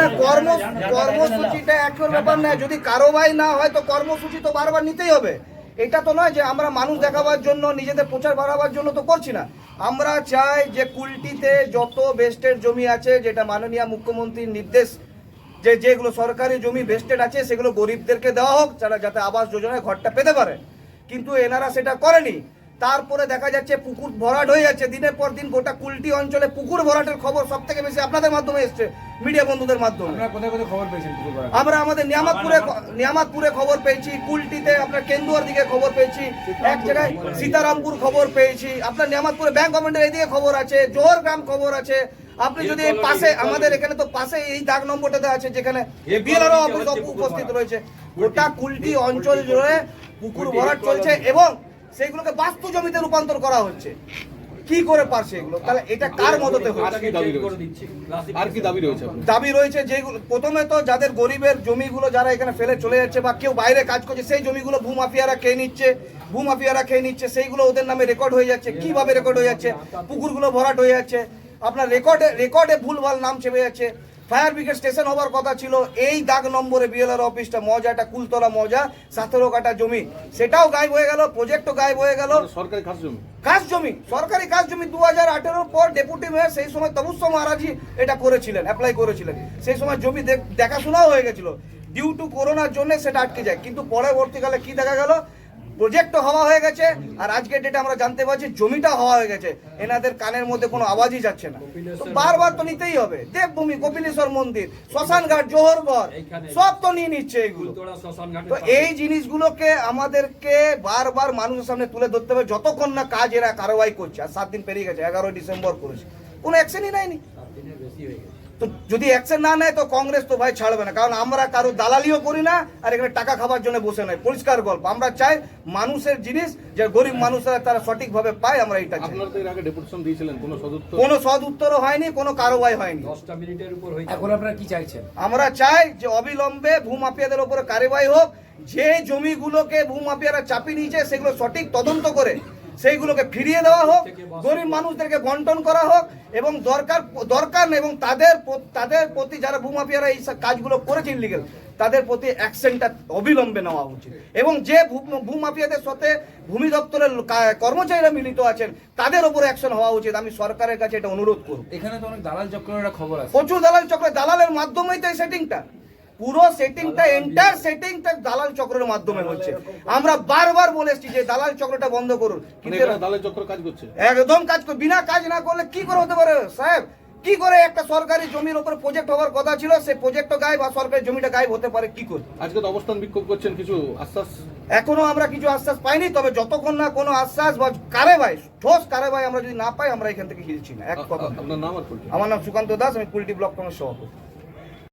না কর্মসূচিটা এখন ব্যাপার না, যদি না হয় তো কর্মসূচি তো বারবার নিতেই হবে। এটা তো নয় যে আমরা মানুষ দেখাবার জন্য, নিজেদের প্রচার বাড়াবার জন্য তো করছি না। আমরা চাই যে কুলটিতে যত জমি আছে, যেটা মাননীয় মুখ্যমন্ত্রীর নির্দেশ, যে যেগুলো সরকারি জমি বেস্টেড আছে, সেগুলো গরিবদেরকে দেওয়া হোক, যারা যাতে আবাস যোজনায় ঘরটা পেতে পারে। কিন্তু এনারা সেটা করেনি। তারপরে দেখা যাচ্ছে পুকুর ভরাট হয়ে যাচ্ছে। দিনের পর দিন গোটা কুলটি অঞ্চলে পুকুর ভরাটের খবর সব থেকে বেশি আপনাদের মাধ্যমে এসছে মিডিয়া বন্ধুদের মাধ্যমে? আমরা আমাদের নিয়ামতপুরে নিয়ামতপুরে খবর পেয়েছি কুলটিতে আপনার কেন্দুয়ার দিকে খবর পেয়েছি এক জায়গায় সীতারামপুর খবর পেয়েছি। আপনার নিয়ামতপুরে ব্যাংক গভর্নমেন্টের এইদিকে খবর আছে জোহর গ্রাম খবর আছে। আপনি যদি এই পাশে আমাদের এখানে তো পাশে এই দাগ নম্বরটাতে আছে যেখানে বিএলআরও অফিস উপস্থিত রয়েছে। গোটা কুলটি অঞ্চল জুড়ে পুকুর ভরাট চলছে এবং সেগুলোকে বাস্তু জমিতে রূপান্তর করা হচ্ছে। কি করে পারছে এগুলো? তাহলে এটা কার মদতে আর কি দাবি রয়েছে? দাবি রয়েছে যেগুলো প্রথমে তো যাদের গরিবের জমিগুলো যারা এখানে ফেলে চলে যাচ্ছে বা কেউ বাইরে কাজ করছে সেই জমিগুলো ভূমাফিয়ারা খেয়ে নিচ্ছে ভূমাফিয়ারা খেয়ে নিচ্ছে সেইগুলো ওদের নামে রেকর্ড হয়ে যাচ্ছে। কীভাবে রেকর্ড হয়ে যাচ্ছে? পুকুরগুলো ভরাট হয়ে যাচ্ছে। আপনার রেকর্ডে রেকর্ডে ভুলভাল নাম চেপে যাচ্ছে। ফায়ার ব্রিগেড স্টেশন হওয়ার কথা ছিল। এই দাগ নম্বরে বিএলআর অফিসটা মজা মজাটা কুলতলা মজা সতেরো কাটা জমি। সেটাও গায়েব হয়ে গেল প্রজেক্টও গায়েব হয়ে গেল। সরকারি খাস জমি? কাজ জমি সরকারি কাজ জমি দু হাজার আঠেরোর পর ডেপুটি মেয়র সেই সময় তবুস্ব মহারাজি এটা করেছিলেন অ্যাপ্লাই করেছিলেন। সেই সময় জমি দেখ- দেখাশোনাও হয়ে গেছিল। ডিউ টু করোনার জন্য সেটা আটকে যায়। কিন্তু পরবর্তীকালে কি দেখা গেল? প্রজেক্টও হওয়া হয়ে গেছে আর আজকের ডেটে আমরা জানতে পারছি জমিটা হওয়া হয়ে গেছে। এনাদের কানের মধ্যে কোনো আওয়াজই যাচ্ছে না। তো বারবার তো নিতেই হবে। দেবভূমি কপিলেশ্বর মন্দির শ্মশানঘাট জোহরগড় সব তো নিয়ে নিচ্ছে এগুলো। তো এই জিনিসগুলোকে আমাদেরকে বারবার মানুষের সামনে তুলে ধরতে হবে। যতক্ষণ না কাজ এরা কারোয়াই করছে আর সাত দিন পেরিয়ে গেছে এগারোই ডিসেম্বর করেছে। কোনো অ্যাকশনই নেয়নি। তো যদি অ্যাকশন না নেয় তো কংগ্রেস তো ভাই ছাড়বে না। কারণ আমরা কারও দালালিও করি না আর এখানে টাকা খাবার জন্য বসে নাই। পরিষ্কার গল্প। আমরা চাই মানুষের জিনিস যে গরিব মানুষরা তারা সঠিকভাবে পায় আমরা এটা চাই। আপনারা তো এর আগে ডেপুটেশন দিয়েছিলেন কোনো সদ উত্তরও হয়নি কোনো কারোবাই হয়নি। এখন আপনারা কি চাইছেন? আমরা চাই যে অবিলম্বে ভূমাফিয়াদের উপরে কার্যবাহী হোক যে জমিগুলোকে ভূমাফিয়ারা চাপিয়ে নিয়েছে সেগুলো সঠিক তদন্ত করে সেইগুলোকে ফিরিয়ে দেওয়া হোক গরিব মানুষদেরকে বন্টন করা হোক এবং দরকার দরকার এবং তাদের তাদের প্রতি যারা ভূমাফিয়ারা এই সব কাজগুলো করেছে ইলিগেল তাদের প্রতি অ্যাকশনটা অবিলম্বে নেওয়া উচিত। এবং যে ভূমাফিয়াদের সাথে ভূমি দপ্তরের কর্মচারীরা মিলিত আছেন তাদের উপর অ্যাকশন হওয়া উচিত। আমি সরকারের কাছে এটা অনুরোধ করব। এখানে তো অনেক দালাল চক্রের একটা খবর আছে। প্রচুর দালাল চক্র দালালের মাধ্যমেই তো এই সেটিংটা পুরো সেটিংটা এন্টার সেটিংটা দালাল চক্রের মাধ্যমে হচ্ছে। আমরা বারবার বলে এসেছি যে দালাল চক্রটা বন্ধ করুন। মানে কিন্তু দালের চক্র কাজ করছে? একদম কাজ করে বিনা কাজ না করলে কি করে হতে পারে সাহেব? কি করে একটা সরকারি জমির উপরে প্রজেক্ট হওয়ার কথা ছিল সেই প্রজেক্টও গায়েব আর সরকারি জমিটা গায়েব হতে পারে কি করে? আজকে তো অবস্থান বিক্ষোভ করছেন কিছু আশ্বাস? এখনও আমরা কিছু আশ্বাস পাইনি তবে যতক্ষণ না কোনো আশ্বাস বা কারে ভাই ঠোস কারে ভাই আমরা যদি না পাই আমরা এখান থেকে হিলছি না এক কথা আপনার নাম আর পরিচয় আমার নাম সুকান্ত দাস আমি কুলটি ব্লক কংগ্রেস সভাপতি।